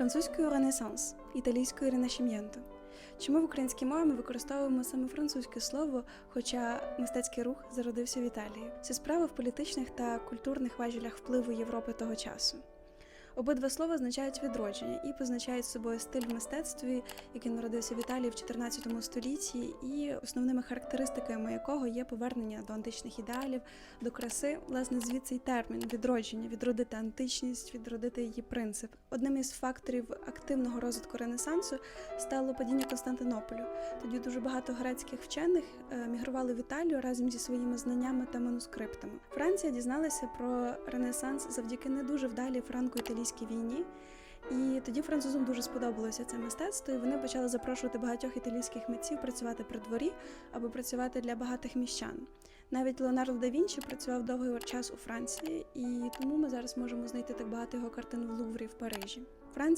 французькою ренесанс, італійською ренашім'єнто. Чому в українській мові ми використовуємо саме французьке слово, хоча мистецький рух зародився в Італії? Це справа в політичних та культурних важелях впливу Європи того часу. Обидва слова означають відродження і позначають собою стиль в мистецтві, який народився в Італії в 14 столітті, і основними характеристиками якого є повернення до античних ідеалів, до краси. Власне, звідси й термін відродження, відродити античність, відродити її принцип. Одним із факторів активного розвитку Ренесансу стало падіння Константинополю. Тоді дуже багато грецьких вчених е, мігрували в Італію разом зі своїми знаннями та манускриптами. Франція дізналася про Ренесанс завдяки не дуже вдалій франко-італійській війні. І тоді французам дуже сподобалося це мистецтво, і вони почали запрошувати багатьох італійських митців працювати при дворі або працювати для багатих міщан. Навіть Леонардо да Вінчі працював довгий час у Франції, і тому ми зараз можемо знайти так багато його картин в Луврі в Парижі.